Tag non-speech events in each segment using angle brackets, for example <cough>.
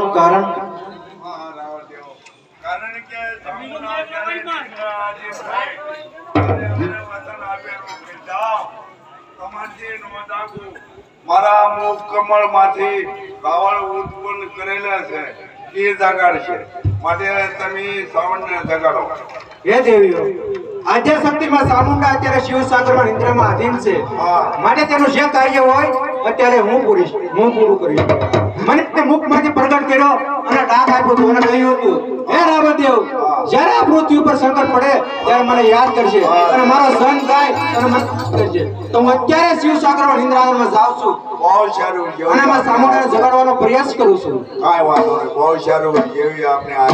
નો કારણ? મારા મુખ કમળમાંથી ઉત્પન્ન કરેલા છે. એ જગાડશે માટે તમે શ્રાવણને જગાડો. હે દેવીઓ આજે શક્તિમાં ચામુંડા અત્યારે શિવસાગરમાં નિંદ્રામાં આધીન છે. માટે તેનું જે કાર્ય હોય અત્યારે હું પૂરીશ. હું પૂરું કરીશ. મને તે મુખમાંથી પ્રગટ કર્યો અને ડાક આપ્યો તો. મને કહ્યું હતું હે રામદેવ જ્યારે આ પૃથ્વી ઉપર સંકટ પડે ત્યારે મને યાદ કરશે અને મારો સન થાય અને મને કરશે તો હું અત્યારે શિવ સાગર નિંદ્રામાં જાઉં છું બહુ સારું અને મારા એમાં જગાડવાનો પ્રયાસ કરું છું. કાંઈ વાંધો નહીં બહુ સારું જેવી આપણે આ.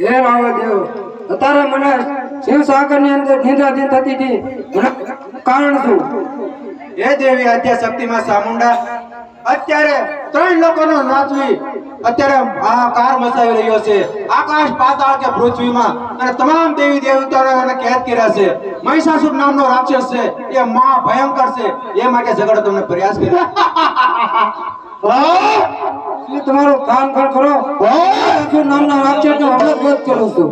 હે રાવદેવ અત્યારે મને શિવસાગરની અંદર નિંદ્રાધીન થતી હતી. કારણ શું? હે દેવી આદ્ય શક્તિમાં સામુંડા. અત્યારે ત્રણ લોકોનો નાચવી અત્યારે કાર મચાવી રહ્યો છે. આકાશ પાતાળ કે પૃથ્વીમાં. અને તમામ દેવી દેવતાઓને એને કેદ કર્યા છે. મહિષાસુર નામનો રાક્ષસ છે. એ મહા ભયંકર છે. એ માટે ઝઘડો તમને પ્રયાસ કર્યો. <laughs> તમારું તમારો કામ ખર ખરો આખું નામ ના વાક્ય તો હમણાં બોધ કરું છું.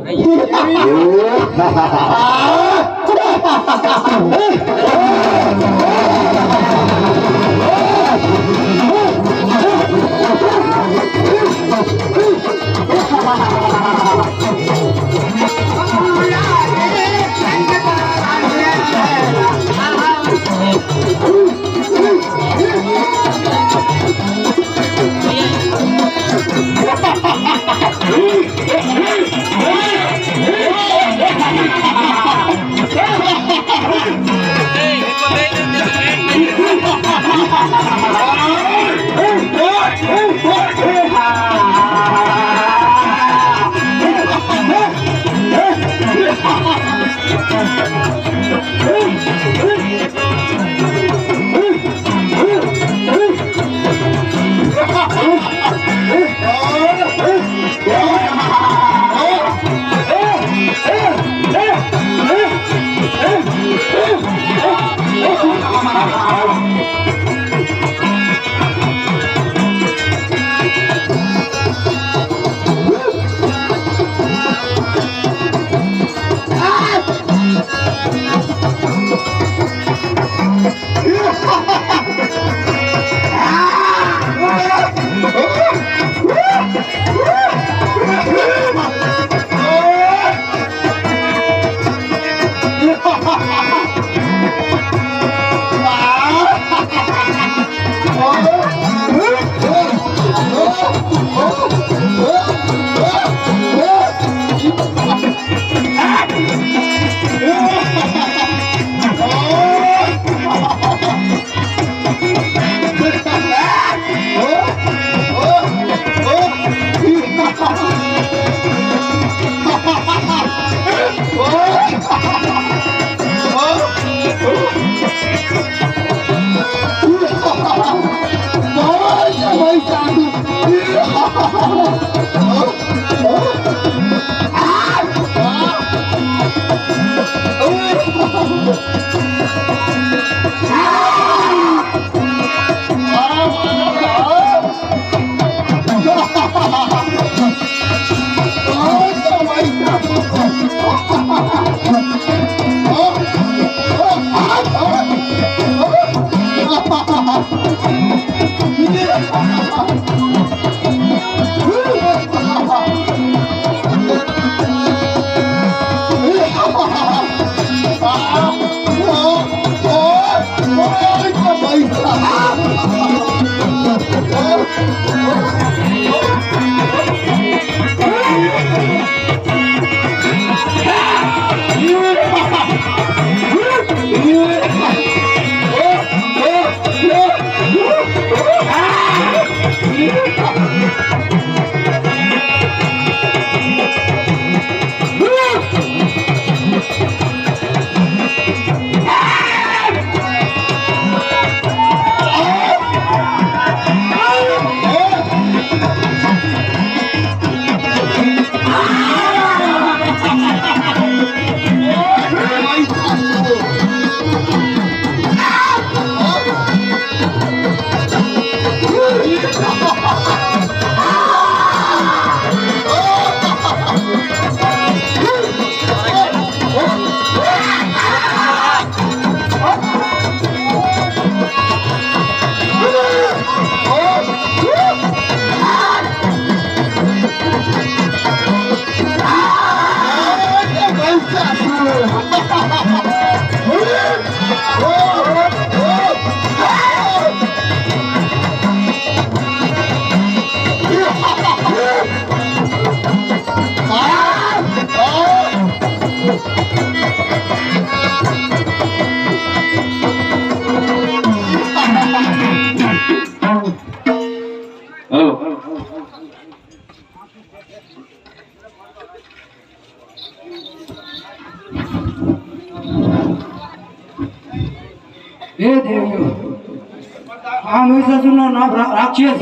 આ મહિષાસુરનો નામ રાક્ષસ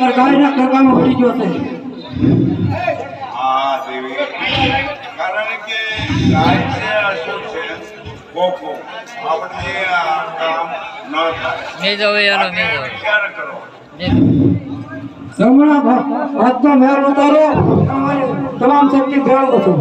તાર ગાયના કરકામાં પડી ગયો છે. હા દેવી. કારણ કે ગાય છે અશુભ છે ગોખો આપણે આ કામ ન થાય. મેં જાવ યાર મેં જાવ વિચાર કરો. જમણા ભા- મેળ ઉતારો. તમારી તમામ શક્તિ ભેળવો છો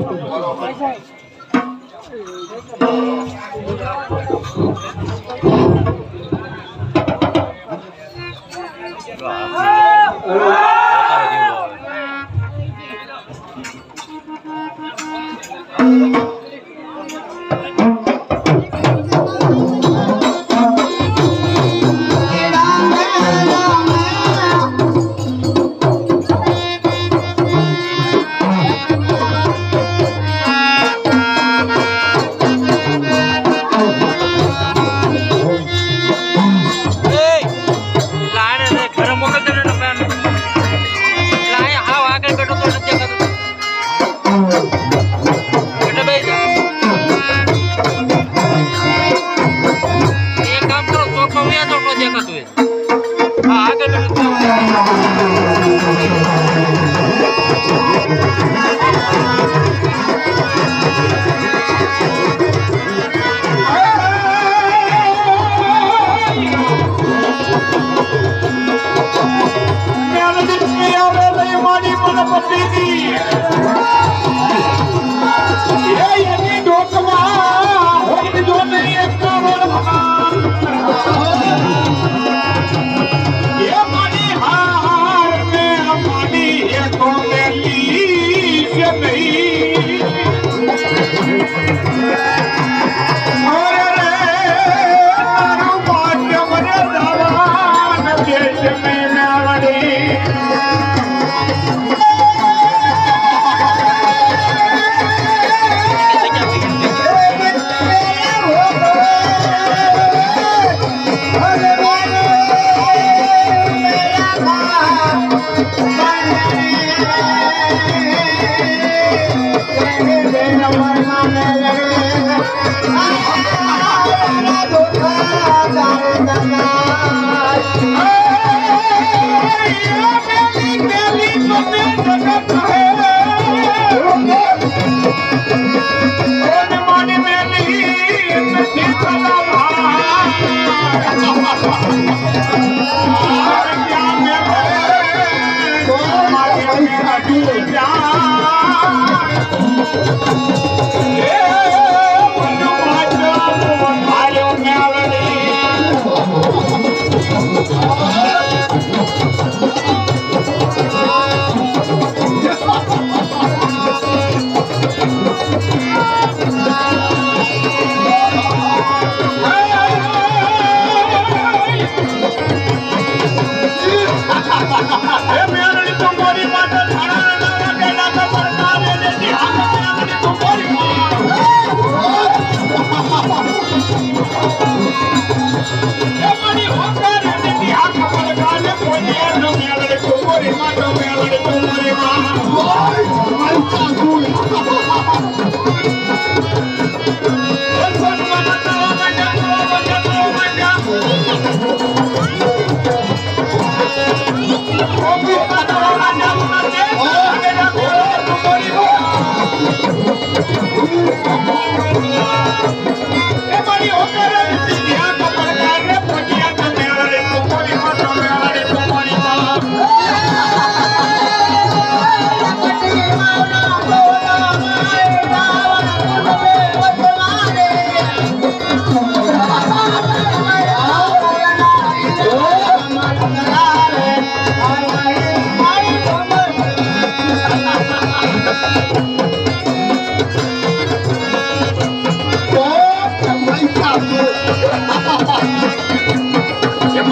Gracias.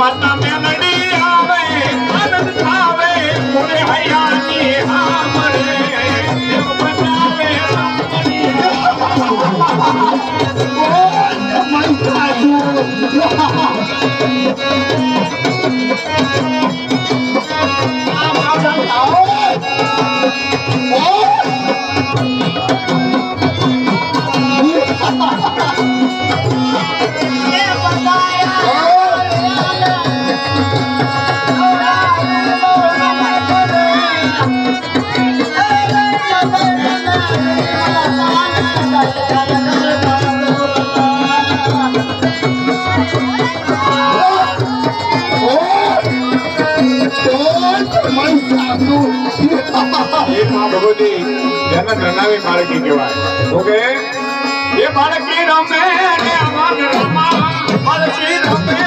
মাতা ભગવતી જેને નનાવી માળકી કહેવાય. ઓકે? એ બાળકી રમે રમા બાળકી રમે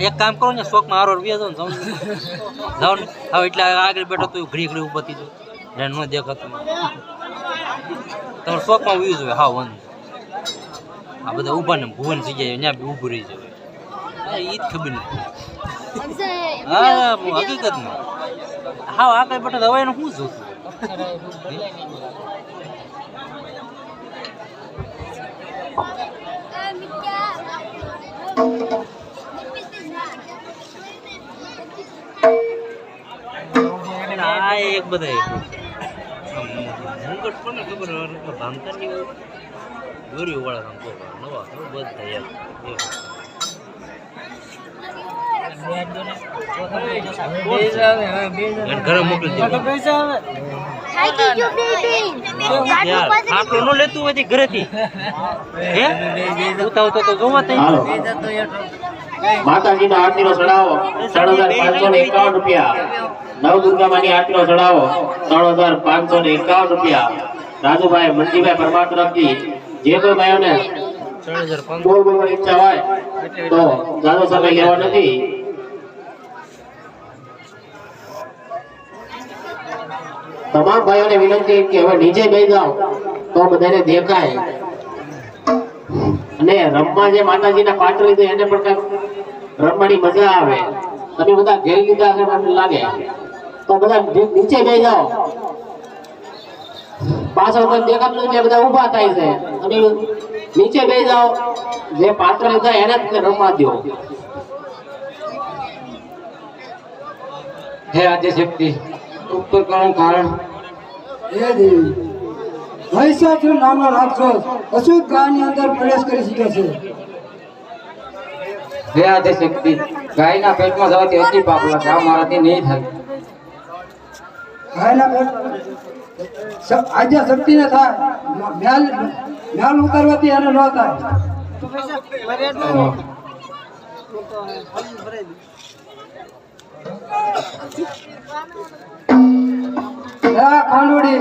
એક- કામ કરો ને હારો વ્યા જાઓ ને ને. હવે એટલે આગળ બેઠો તો ઘડી ઘડી ઊભા થઈ જાઓ ન દેખાતું. તમારે શોખમાં વ્યૂ જોઈએ હા વન આ બધા ઊભા ને ભુવન થઈ જાય ત્યાં બી ઊભું રહી જાય. ઈ જ ખબર નથી હા હકીકત હા આ બેઠો તો હવે એનું શું જોતું આ એક બધા મુંગટ કોને ખબર હોય ભાંગતા નહીં દોરી વાળા નવા બધા ઘરે મોકલી આટલું ન લેતું હોય ઘરેથી. હે? ઉતા ઉતા તો જોવા તઈ. હાલો. આરતીનો ચડાવો. ત્રણ હજાર પાંચસો ને એકાવન રૂપિયા. નવ દુર્ગામાની આરતીનો ચડાવો. ત્રણ હજાર પાંચસો ને એકાવન રૂપિયા. રાજુભાઈ મંજીભાઈ પરમાર તરફથી જે કોઈ ભાઈઓને બોલવાની ઈચ્છા હોય તો દાદો સમય લેવા નથી. તમામ ભાઈઓને વિનંતી કે હવે નીચે બેસી જાઓ તો બધાને દેખાય. અને રમવા જે માતાજીના પાત્ર લીધે એને પણ કાંઈક રમવાની મજા આવે. તમે બધા ઘેર લીધા છે મને લાગે. તો બધા નીચે બેસી જાઓ. પાછળ કોઈ દેખાતું નથી બધા ઊભા થાય છે. અને નીચે બેસી જાઓ. જે પાત્ર લીધા એને જ રમવા દો. હે આદ્યશક્તિ ઉપર કારણ. હે દેવી મહિષાસુર નામનો રાક્ષસ અશુદ્ધ ગાયની અંદર પ્રવેશ કરી શકે છે. હે શક્તિ. ગાયના પેટમાં જવાથી અતિ પાપ લાગે. આ મારાથી નહીં થાય. ગાયના પેટ આદ્ય શક્તિને થાય. મ્યાલ મ્યાલ ઉતારવાથી એને ન થાય. কানুড়ি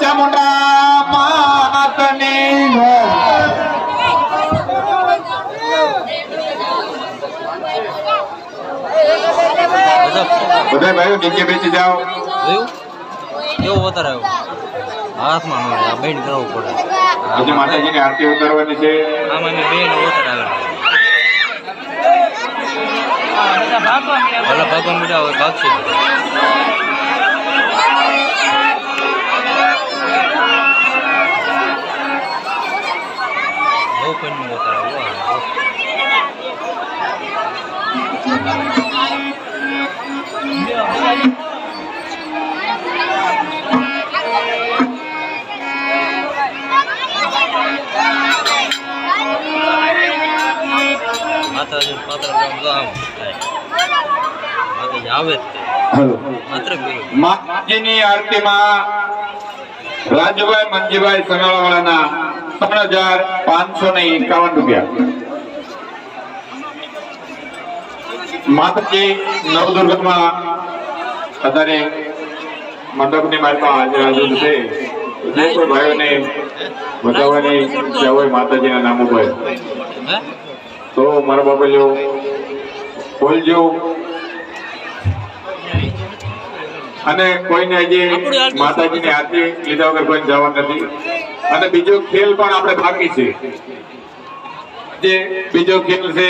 ચામુંડા માતની બધા ભાઈઓ નીચે બેસી જાઓ. કેવો વધારે આવ્યો? હાથમાં આ બેન કરવું પડે. આજે માતાજીની આરતી ઉતારવાની છે. આમાં બેન વધારે આવે. ભગવાન મીઠા હોય ભાગશે. માતાજી પાત્ર આમ માતાજી આવે માત્ર માતાજીની આરતીમાં રાજુભાઈ મંજીભાઈ સનાળાવાળાના ત્રણ હજાર પાંચસો ને એકાવન રૂપિયા. માતાજી નવદુર્ગામાં અત્યારે મંડપની માર્ગમાં હાજર હાજર છે. ભાઈઓને વધાવવાની માતાજીના નામ ઉપર. તો મારા બાપા બોલજો અને કોઈને હજી માતાજીની હાથે લીધા વગર કોઈ જવા નથી. અને બીજો ખેલ પણ આપણે બાકી છે. જે બીજો ખેલ છે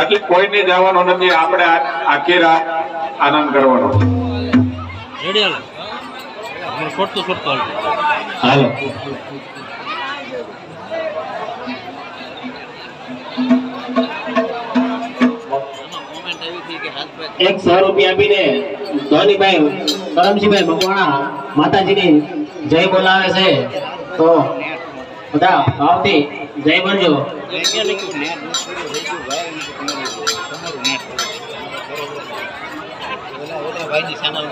એટલે કોઈને જવાનો નથી આપણે આખી રાત આનંદ કરવાનો. રેડી હાલો. એક સો રૂપિયા આપીને ધોનીભાઈ કરમસિંહભાઈ મકવાણા માતાજીની જય બોલાવે છે. તો બધા ભાવથી જય ચેનલમાં